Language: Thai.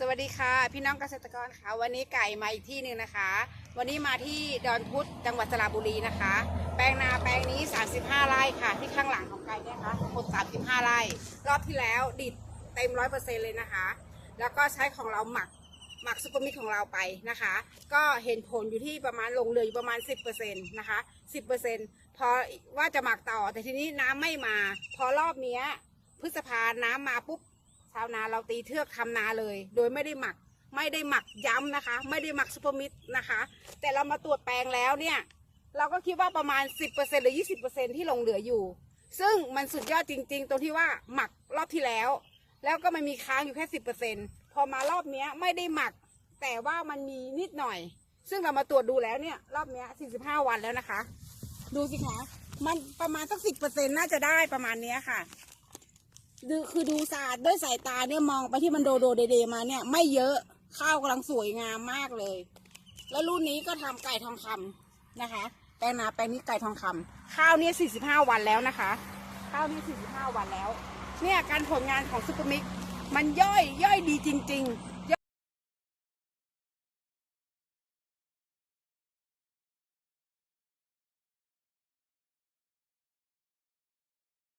สวัสดีค่ะ พี่น้องเกษตรกรค่ะ วันนี้ไก่มาอีกที่หนึ่งนะคะ วันนี้มาที่ดอนพุธจังหวัดสระบุรีนะคะ แปลงนาแปลงนี้ 35 ไร่ค่ะ ที่ข้างหลังของไก่เนี่ยนะคะหมด35 ไร่ รอบที่แล้วดิดเต็มร้อยเปอร์เซ็นเลยนะคะ แล้วก็ใช้ของเราหมักหมักซุปเปอร์มิกของเราไปนะคะ ก็เห็นผลอยู่ที่ประมาณลงเหลืออยู่ประมาณ 10%นะคะ10%พอว่าจะหมักต่อแต่ทีนี้น้ำไม่มา พอรอบเนี้ยพฤษภาน้ำมาปุ๊บาวนาเราตีเทือกทำนาเลย โดยไม่ได้หมักไม่ได้หมักย้ำนะคะ ไม่ได้หมักซูเปอร์มิดนะคะ แต่เรามาตรวจแปลงแล้วเนี่ยเราก็คิดว่าประมาณ 10%หรือ 20%ที่หลงเหลืออยู่ ซึ่งมันสุดยอดจริง ๆ ตรงที่ว่าหมักรอบที่แล้ว แล้วก็มันมีค้างอยู่แค่ 10%พอมารอบเนี้ยไม่ได้หมัก แต่ว่ามันมีนิดหน่อย ซึ่งเรามาตรวจดูแล้วเนี่ยรอบเนี้ย45 วันแล้วนะคะ ดูสิคะมันประมาณสัก10%น่าจะได้ประมาณเนี้ยค่ะ ดูคือดูสะอาดด้วยสายตาเนี่ยมองไปที่มันโดโดเดเดมาเนี่ย ไม่เยอะข้าวกำลังสวยงามมากเลย แล้วรุ่นนี้ก็ทำไก่ทองคำนะคะ แปลงนาแปลงนี้ไก่ทองคำข้าวเนี่ย45 วันแล้วนะคะ ข้าวเนี่ย45 วันแล้ว เนี่ยการผลงานของซุปเปอร์มิกมันย่อยย่อยดีจริง ๆ